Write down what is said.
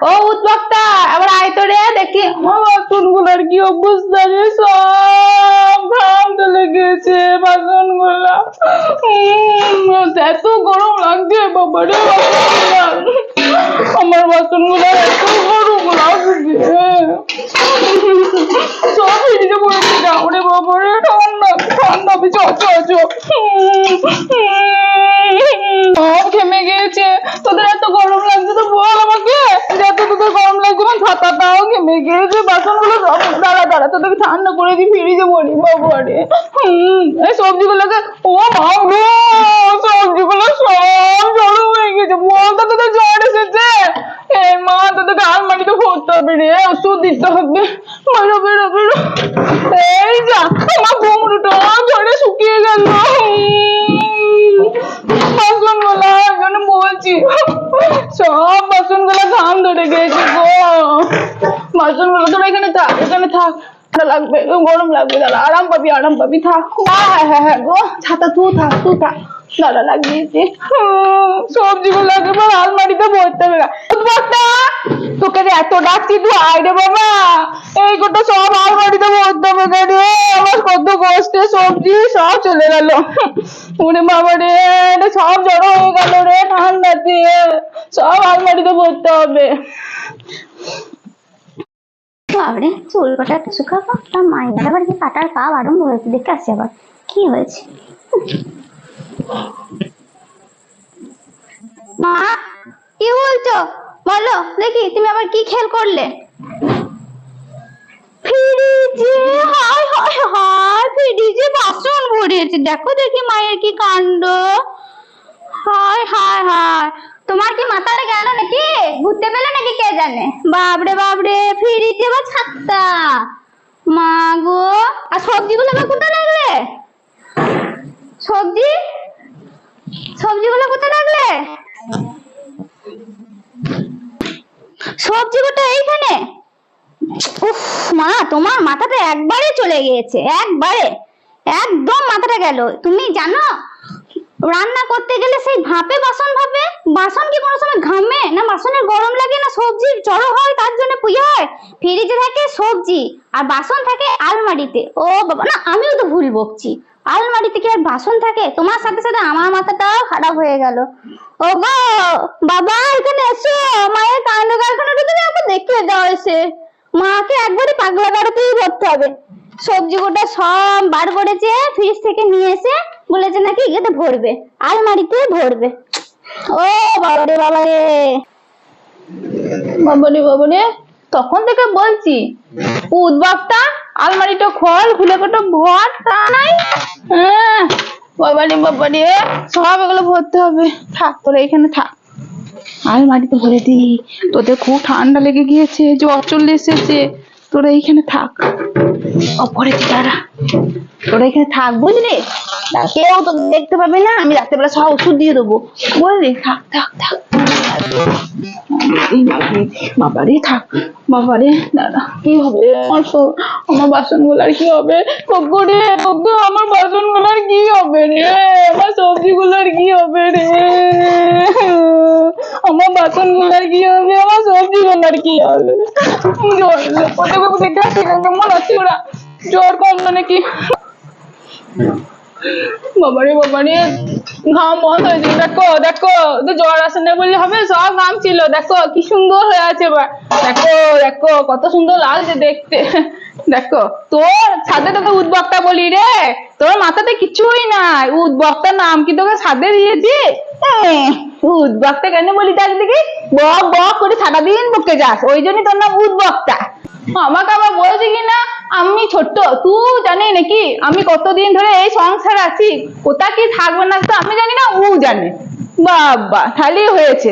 ও উদ্ভক্তা এবার আয় তো রে দেখি। আমার বাসনগুলোর কি অবস্থা রে সব। ঘাম চলে গেছে উম, এত গরম লাগছে বাবা রে আমার বাসনগুলো এত গরম লাগছে। সব রে ঠান্ডা ঠান্ডা চ চ চ সব ঘেমে গিয়েছে তোদের এত গরম লাগছে তো বল আমাকে যে এত তোদের গরম লাগছে আমার ঘেমে গিয়েছে, বাসনগুলো সব দাঁড়া দাঁড়া, তোদেরকে ঠান্ডা করে দিই, ফ্রিজে পড়ি বাবা রে হুম, এই সবজিগুলোকে, ও গো, সবজিগুলো সব জড়ো হয়ে গেছে। বলতো তোদের জ্বর এসেছে। এই মা, তোদেরকে আলমারিতে ভরতে হবে রে, ওষুধ দিতে হবে। বেরো বেরো বেরো। এই যা, আমার ঘুমরুটা ঝড়ে শুকিয়ে গেল। বাসনগুলো জন্য বলছি, সব বাসনগুলো ঘাম ধরে গেছে গো। তোরা এখানে থাক, এখানে লাগবে, গরম লাগবে, দাঁড়া। আরাম পাবি আরাম পাবি, থাক। হ্যাঁ হ্যাঁ হ্যাঁ গো, ছাতা তুই, থাক তুই, থাক। দাঁড়া, লাগিয়েছে। সবজিগুলো আলমারিতে ভরতে হবে। না তোকে এত ডাকছি, তুই আয় বাবা। এই গোটা সব আলমারিতে ভরতে হবে, রে। আমার কত কষ্টে, সবজি সব চলে গেল। ওরে বাবা রে সব জড়ো হয়ে গেল রে, ঠান্ডা দিয়ে। সব আলমারিতে ভরতে হবে। বাবারে, চুল কটা একটা শুকাবো মাইনার আবার কি কাটার কাপ আরম্ভ হয়েছে দেখে আসি আবার। কি হয়েছে? মা, কি বলছো? বলো, দেখি, তুমি আবার কি খেল করলে? ফ্রিজে, হায় হায় হায়, ফ্রিজে বাসন ভরেছে। দেখো দেখি মায়ের কি কাণ্ড। হায় হায় হায় তোমার কি মাথাটা গেল নাকি? ঘুরতে পেলে নাকি কে জানে? বাবরে বাবরে ফ্রিজে বা ছাত্তা মা গো, আর সবজিগুলো আবার কোথায় রাখলে? সবজি? সবজিগুলো কোথায় রাখলে? সবজিগুলো এইখানে। উফ, মা, তোমার মাথাটা একবারে চলে গিয়েছে, একবারে। একদম মাথাটা গেল। তুমি জানো রান্না করতে গেলে সেই ভাপে বাসন ভাপে? বাসন কি কোনো সময় ঘামে? না বাসনের গরম লাগে, না সবজি জড়ো হয়, তার জন্য পুজো হয়? ফ্রিজে থাকে সবজি, আর বাসন থাকে আলমারিতে। ও বাবা, না আমিও তো ভুল বকছি। আলমারিতে কি আর বাসন থাকে? তোমার সাথে সাথে আমার মাথাটাও খারাপ হয়ে গেল। ও গো বাবা, এখানে এসো। মায়ের কাণ্ড কারখানাটা তুমি আমাকে দেখে দাও এসে। মাকে একবারে পাগলা গাড়াতেই ধরতে হবে। সবজি গোটা সব বার করেছে, ফ্রিজ থেকে নিয়ে এসে বলেছে নাকি? ইয়েতে ভরবে। আলমারিতে ভরবে। ও বাবা রে বাবা রে তখন থেকে বলছি উদ্বাগটা আলমারিটা খোল, খুলে কোটা ভর, তা নাই। হ্যাঁ বাবারে বাবারে সব এগুলো ভরতে হবে। থাক, তোরা এখানে থাক। আলমারিতে ভরে দি। তোদের খুব ঠান্ডা লেগে গিয়েছে, জ্বর চলে এসেছে। তোরা এইখানে থাক। অপরে দাঁড়া তোরা এখানে থাক বুঝলি কেউ তো দেখতে পাবে না আমি রাত্রেবেলা সব ওষুধ দিয়ে দেবো। বুঝলি থাক থাক থাক। বাবারে, থাক বাবারে দাদা কি হবে? আমার আমার বাসনগুলার কি হবে? রে আমার বাসনগুলার কি হবে রে? আমার সবজি গুলার কি হবে রে? আমার বাসনগুলার কি হবে? আমার সবজি গুলার কি হবে? জ্বর আসছি কেমন আছে ওরা। জ্বর কমলো নাকি বাবারে বাবারে। ঘাম বন্ধ হয়েছে দেখো দেখো, তো জ্বর আসে না হবে, সব ঘাম ছিল। দেখো, কি সুন্দর হয়ে আছে এবার। দেখো দেখো, কত সুন্দর লাগছে দেখতে। দেখো, তোর ছাদে তোকে উদ্বক্তা বলি রে। তোর মাথাতে কিছুই নাই। উদ্বক্তার নাম কি তোকে ছাদে দিয়েছি? উদ্বক্তা কেন বলি তার দিকে বক বক করে সারাদিন বকে যাস। ওই জন্যই তোর নাম উদ্বক্তা। আমাকে আবার বলছে কি না আমি ছোট্ট, তুই জানি নাকি? আমি কতদিন ধরে এই সংসার আছি, কোথা কি থাকব না তো আমি জানি না, ও জানে। বাবা, তাহলেই হয়েছে।